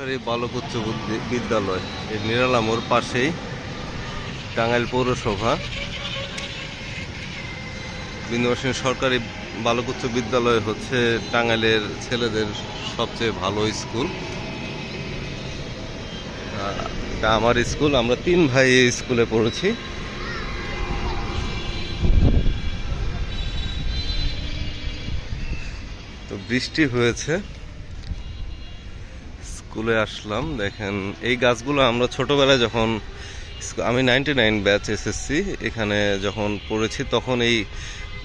সরকারি বালক উচ্চ বিদ্যালয় এই নিরালামোর পাশেই টাঙ্গাইল পৌরসভা। বিন্দুবাসিনী সরকারি বালক উচ্চ বিদ্যালয় হচ্ছে টাঙ্গাইলের ছেলেদের সবচেয়ে ভালো স্কুল। এটা আমার স্কুল, আমরা তিন ভাই স্কুলে পড়েছি। তো বৃষ্টি হয়েছে। স্কুলে আসলাম। দেখেন, এই গাছগুলো আমরা ছোটবেলায় যখন আমি নাইনটি নাইন ব্যাচ এসএসসি এখানে যখন পড়েছি তখন এই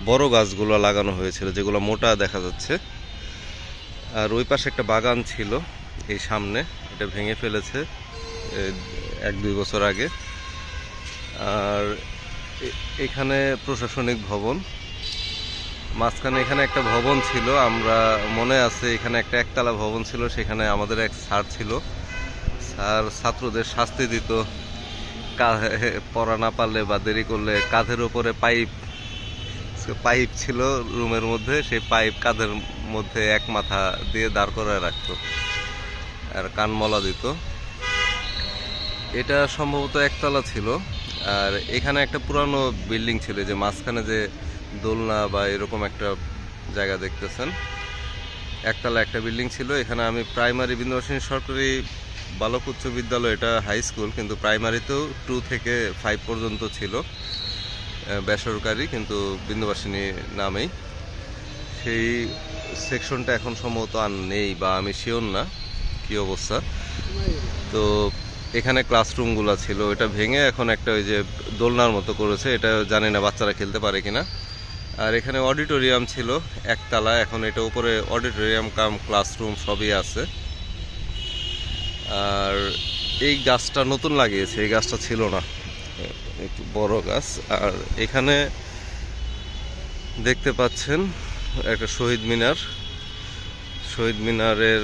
বড় গাছগুলো লাগানো হয়েছিল, যেগুলো মোটা দেখা যাচ্ছে। আর ওই পাশে একটা বাগান ছিল, এই সামনে। এটা ভেঙে ফেলেছে এক দুই বছর আগে। আর এখানে প্রশাসনিক ভবন। মাঝখানে এখানে একটা ভবন ছিল, আমরা মনে আছে এখানে একটা একতলা ভবন ছিল, সেখানে আমাদের এক স্যার ছিল। স্যার ছাত্রদের শাস্তি দিত। পড়া না পারলে বা দেরি করলে কাঁধের উপরে পাইপ পাইপ ছিল রুমের মধ্যে, সেই পাইপ কাঁধের মধ্যে এক মাথা দিয়ে দাঁড় করায় রাখত আর কানমলা দিত। এটা সম্ভবত একতলা ছিল। আর এখানে একটা পুরানো বিল্ডিং ছিল, যে মাঝখানে যে দোলনা বা এরকম একটা জায়গা দেখতেছেন। একতলা একটা বিল্ডিং ছিল, এখানে আমি প্রাইমারি বিন্দুবাসিনী সরকারি বালক উচ্চ বিদ্যালয়, এটা হাই স্কুল, কিন্তু প্রাইমারিতেও টু থেকে ফাইভ পর্যন্ত ছিল বেসরকারি, কিন্তু বিন্দুবাসিনী নামেই। সেই সেকশনটা এখন সম্ভবত আর নেই বা আমি শিওর না কি অবস্থা। তো এখানে ক্লাসরুমগুলো ছিল, এটা ভেঙে এখন একটা ওই যে দোলনার মতো করেছে, এটা জানি না বাচ্চারা খেলতে পারে কিনা। আর এখানে অডিটোরিয়াম ছিল, একতলা। এখন এটা উপরে অডিটোরিয়াম, কাম, ক্লাসরুম সবই আছে। আর এই গাছটা নতুন লাগিয়েছে, এই গাছটা ছিল না। একটু বড় গাছ। আর এখানে দেখতে পাচ্ছেন একটা শহীদ মিনার। শহীদ মিনারের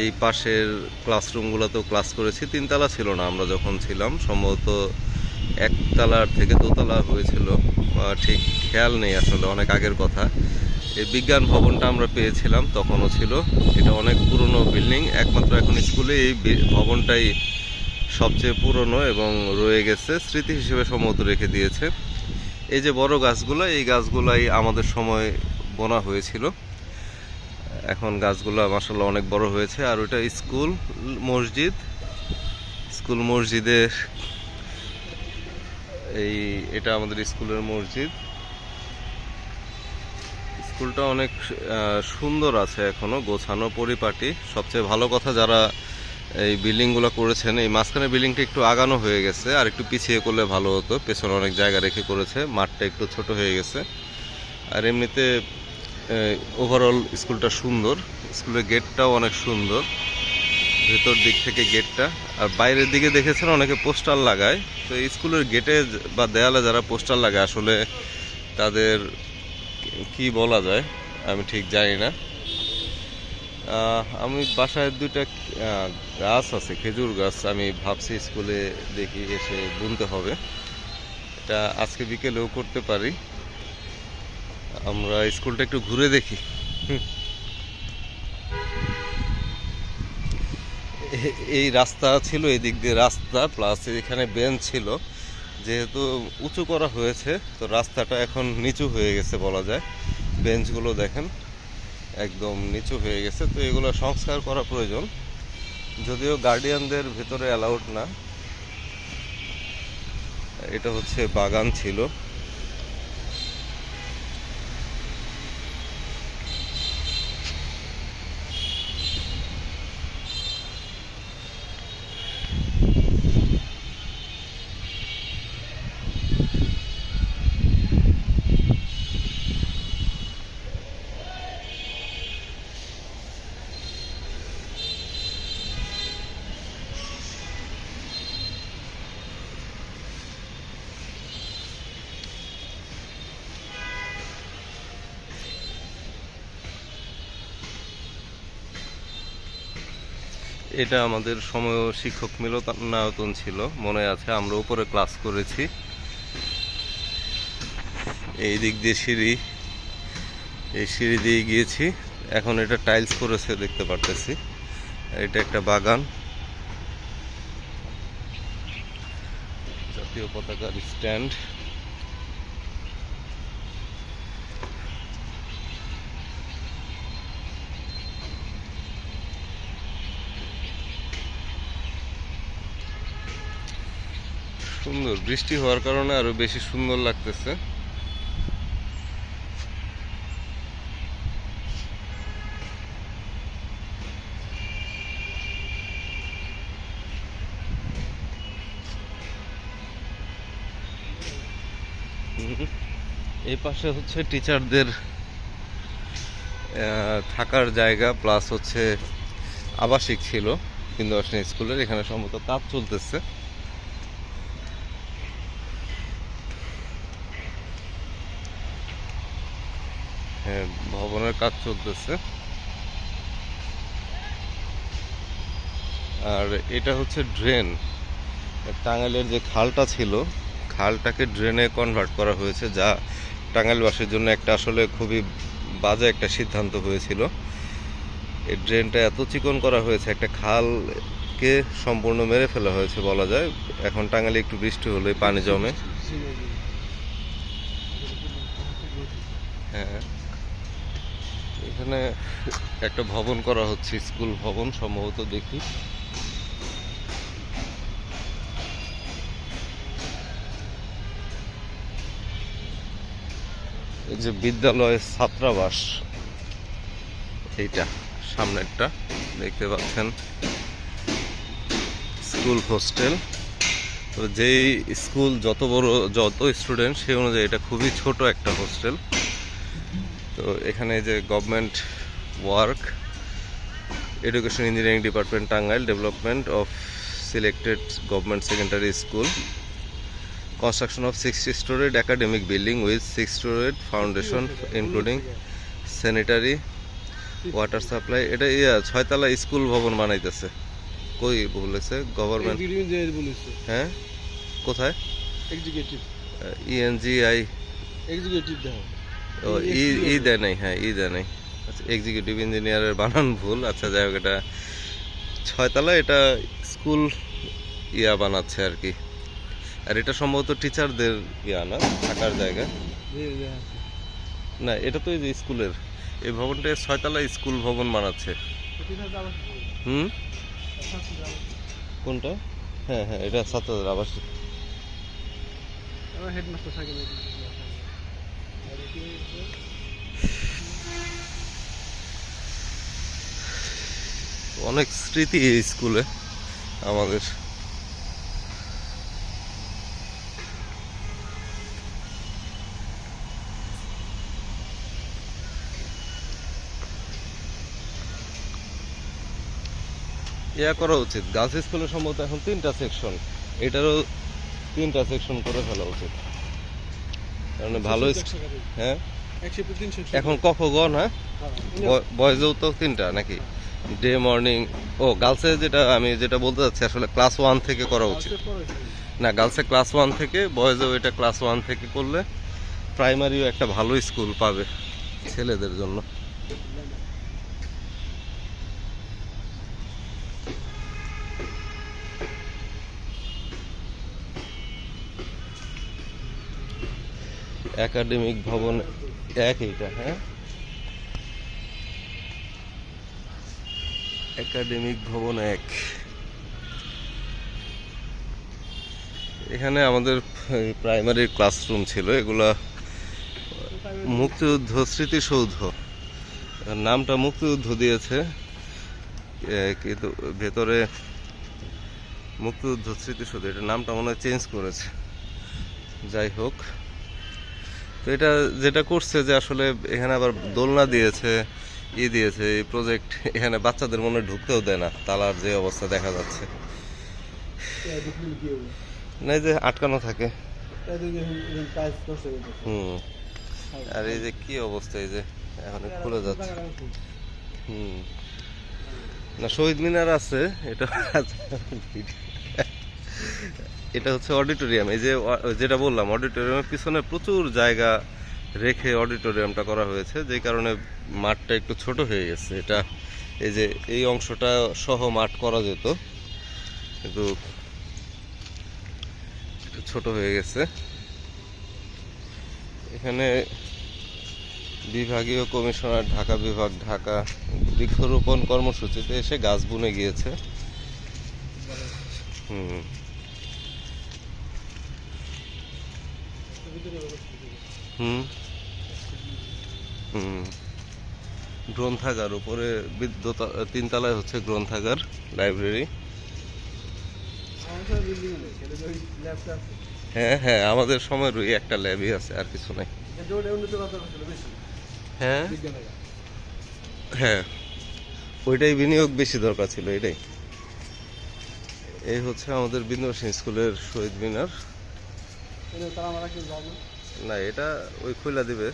এই পাশের ক্লাসরুমগুলোতেও ক্লাস করেছি। তিনতলা ছিল না, আমরা যখন ছিলাম, সম্ভবত একতলার থেকে দোতলা হয়েছিল ঠিক খেয়াল নেই আসলে, অনেক আগের কথা। এই বিজ্ঞান ভবনটা আমরা পেয়েছিলাম, তখনও ছিল। এটা অনেক পুরনো বিল্ডিং, একমাত্র এখন স্কুলে এই ভবনটাই সবচেয়ে পুরনো এবং রয়ে গেছে, স্মৃতি হিসেবে সম্মত রেখে দিয়েছে। এই যে বড় গাছগুলো, এই গাছগুলাই আমাদের সময় বোনা হয়েছিল। এখন গাছগুলো মাসাল্লাহ অনেক বড় হয়েছে, আর ওটা স্কুল, মসজিদ। স্কুল মসজিদের এই, এটা আমাদের স্কুলের মসজিদ। স্কুলটা অনেক সুন্দর আছে এখনও, গোছানো পরিপাটি। সবচেয়ে ভালো কথা যারা এই বিল্ডিংগুলো করেছেন, এই মাঝখানে বিল্ডিংটা একটু আগানো হয়ে গেছে, আর একটু পিছিয়ে করলে ভালো হতো। পেছনে অনেক জায়গা রেখে করেছে, মাঠটা একটু ছোট হয়ে গেছে। আর এমনিতে ওভারঅল স্কুলটা সুন্দর, স্কুলের গেটটাও অনেক সুন্দর। ভেতর দিক থেকে গেটটা আর বাইরের দিকে দেখেছেন অনেকে পোস্টার লাগায়। তো স্কুলের গেটে বা দেয়ালে যারা পোস্টার লাগায় আসলে তাদের কি বলা যায়, আমি ঠিক জানি না। আমি বাসায় দুইটা গাছ আছে, খেজুর গাছ। আমি ভাবছি স্কুলে দেখি এসে বুনতে হবে। এটা আজকে বিকেলেও করতে পারি। আমরা স্কুলটা একটু ঘুরে দেখি। এ- এই রাস্তা ছিল এই দিক দিয়ে রাস্তা প্লাস এখানে বেঞ্চ ছিল। যেহেতু উঁচু করা হয়েছে, তো রাস্তাটা এখন নিচু হয়ে গেছে বলা যায়। বেঞ্চগুলো দেখেন, একদম নিচু হয়ে গেছে। তো এগুলো সংস্কার করা প্রয়োজন। যদিও গার্ডিয়ানদের ভেতরে অ্যালাউড না, এটা হচ্ছে বাগান ছিল। এটা আমাদের সময় শিক্ষক মিলনায়তন ছিল, মনে আছে, আমরা উপরে ক্লাস করেছি। এই দিক দিয়ে সিঁড়ি, এই সিঁড়ি দিয়ে গিয়েছি। এখন এটা টাইলস করেছে, দেখতে পারতেছি। এটা একটা বাগান। জাতীয় পতাকার স্ট্যান্ড। সুন্দর বৃষ্টি হওয়ার কারণে আরও বেশি সুন্দর লাগতেছে। এই পাশে হচ্ছে টিচারদের থাকার জায়গা প্লাস হচ্ছে আবাসিক ছিল বিন্দুবাসিনী স্কুলের এখানে সম্ভবত কাজ চলতেছে। ভবনের কাজ চলতেছে। আর এটা হচ্ছে ড্রেন। টাঙ্গাইলের যে খালটা ছিল, খালটাকে ড্রেনে কনভার্ট করা হয়েছে, যা টাঙ্গাইলবাসীর জন্য একটা আসলে খুবই বাজে একটা সিদ্ধান্ত হয়েছিল। এই ড্রেনটা এত চিকন করা হয়েছে, একটা খালকে সম্পূর্ণ মেরে ফেলা হয়েছে বলা যায়। এখন টাঙ্গাইলে একটু বৃষ্টি হলে পানি জমে। হ্যাঁ। এখানে একটা ভবন করা হচ্ছে, স্কুল ভবন সম্ভবত দেখি। যে বিদ্যালয়ের ছাত্রাবাস, এইটা সামনেরটা, দেখতে পাচ্ছেন। School hostel. তো যেই স্কুল যত বড়, যত স্টুডেন্ট, সেই অনুযায়ী এটা খুবই ছোট একটা হোস্টেল। তো এখানে যে government work education engineering department Tangail development of selected government secondary school construction of six storied academic building with six storied foundation including sanitary water supply এটা ইয়া ছয়তলা স্কুল ভবন বানাইতেছে। কই বলেছে? গভর্নমেন্ট হ্যাঁ? কোথায়? এক্সিকিউটিভ ইএনজিআই এক্সিকিউটিভ দেখো ও ই ই দেয় নাই হ্যাঁ ই দেয় নাই। আচ্ছা এক্সিকিউটিভ ইঞ্জিনিয়ারের বানান ভুল। আচ্ছা যাই হোক এটা ছয়তলা এটা স্কুল ইয়া বানাচ্ছে আর কি। আর এটা সম্ভবত টিচারদের ইয়া না থাকার জায়গা। না এটা তো এই যে স্কুলের এই ভবনটা ছয়তলা স্কুল ভবন বানাচ্ছে। হুম? কোনটা? হ্যাঁ হ্যাঁ এটা ছাত্রদের আবাসিক। হেডমাস্টার অনেক স্মৃতি এই স্কুলে আমাদের। ইয়া করা উচিত। গার্লস স্কুলের সম্ভবত এখন তিনটা সেকশন এটারও তিনটা সেকশন করে ফেলা উচিত। কারণ ভালো হ্যাঁ? এখন কখ গন হ্যাঁ? বয়েজেও তো তিনটা নাকি? ডে মর্নিং ও গার্লসে যেটা আমি যেটা বলতে চাচ্ছি আসলে ক্লাস ওয়ান থেকে করা উচিত। না গার্লসে ক্লাস ওয়ান থেকে বয়েজেও এটা ক্লাস ওয়ান থেকে করলে প্রাইমারিও একটা ভালো স্কুল পাবে ছেলেদের জন্য। একাডেমিক ভবন এক এইটা হ্যাঁ? একাডেমিক ভবন এক। এখানে আমাদের প্রাইমারি ক্লাসরুম ছিল, এগুলা মুক্তিযুদ্ধ, স্মৃতিসৌধ। নামটা মুক্তিযুদ্ধ দিয়েছে কিন্তু ভেতরে মুক্তিযুদ্ধ, স্মৃতিসৌধ এটা নামটা মনে হয় চেঞ্জ করেছে। যাই হোক তো এটা যেটা করছে যে আসলে এখানে আবার দোলনা দিয়েছে, ই দিয়েছে, এই প্রজেক্ট এখানে বাচ্চাদের মনে ঢুকতেও দেয় না, তালার যে অবস্থা দেখা যাচ্ছে। না যে আটকানো থাকে। হুম। আর এই যে কি অবস্থা, এই যে এখন খুলে যাচ্ছে। হুম। না, শহীদ মিনার আছে, এটা এটা হচ্ছে অডিটোরিয়াম এই যে যেটা বললাম অডিটোরিয়ামের পিছনে প্রচুর জায়গা রেখে অডিটোরিয়ামটা করা হয়েছে যে কারণে মাঠটা একটু ছোট হয়ে গেছে। এটা, এই যে, এই অংশটা সহ মাঠ করা যেত, কিন্তু ছোট হয়ে গেছে। এখানে বিভাগীয় কমিশনার, ঢাকা বিভাগ, ঢাকা বৃক্ষরোপণ কর্মসূচিতে এসে গাছ বুনে গিয়েছে। হুম। হুম। হুম। গ্রন্থাগার উপরে তিনতলায় হচ্ছে গ্রন্থাগার লাইব্রেরি। হ্যাঁ হ্যাঁ আমাদের সময় ওই একটা ল্যাবই আছে আর কিছু নাই। হ্যাঁ। হ্যাঁ। ওইটাই বিনিয়োগ বেশি দরকার ছিল এটাই। এই হচ্ছে আমাদের বিন্দুবাসী স্কুলের শহীদ মিনার এটা তারা আমরা কেউ যাও না, এটা ওই খুলা দিবে।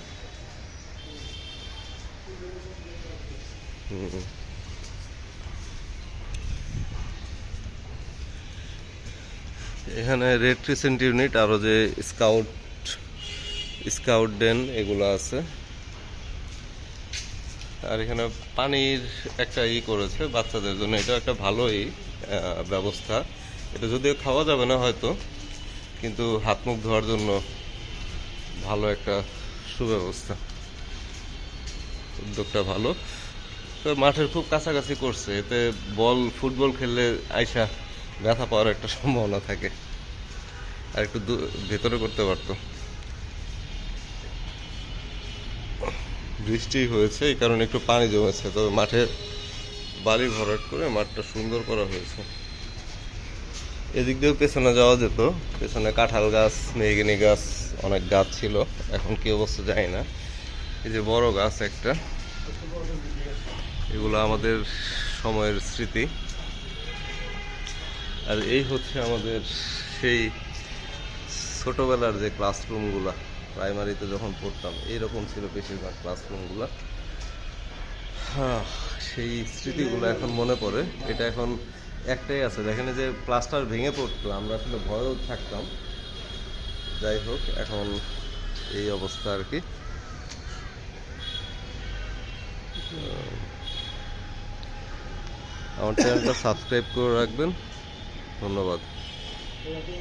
এখানে রেড ক্রিসেন্ট ইউনিট, আরও যে স্কাউট স্কাউট ডেন এগুলো আছে। আর এখানে পানির একটা ই করেছে বাচ্চাদের জন্য। এটা একটা ভালোই ব্যবস্থা। এটা যদিও খাওয়া যাবে না হয়তো। কিন্তু হাত মুখ ধোয়ার জন্য ভালো একটা সুব্যবস্থা। উদ্যোগটা ভালো। তো মাঠের খুব কাছাকাছি করছে, এতে বল, ফুটবল খেললে আইসা ব্যথা পাওয়ার একটা সম্ভাবনা থাকে। আর একটু ভেতরে করতে পারতো। বৃষ্টি হয়েছে, এই কারণে একটু পানি জমেছে, তবে মাঠে বালি ভরাট করে মাঠটা সুন্দর করা হয়েছে। এদিক দিয়েও পেছনে যাওয়া যেত। পেছনে কাঁঠাল গাছ মেহগিনি গাছ, অনেক গাছ ছিল। এখন কি অবস্থা যায় না। এই যে বড় গাছ একটা। এগুলো আমাদের সময়ের স্মৃতি। আর এই হচ্ছে আমাদের সেই ছোটবেলার যে ক্লাসরুমগুলো। প্রাইমারিতে যখন পড়তাম, এইরকম ছিল বেশিরভাগ ক্লাসরুমগুলো। হ্যাঁ সেই স্মৃতিগুলো এখন মনে পড়ে। এটা এখন একটাই আছে দেখেন যে প্লাস্টার ভেঙে পড়তো, আমরা আসলে ভয়েও থাকতাম। যাই হোক, এখন এই অবস্থা আর কি। আমার চ্যানেলটা সাবস্ক্রাইব করে রাখবেন। ধন্যবাদ।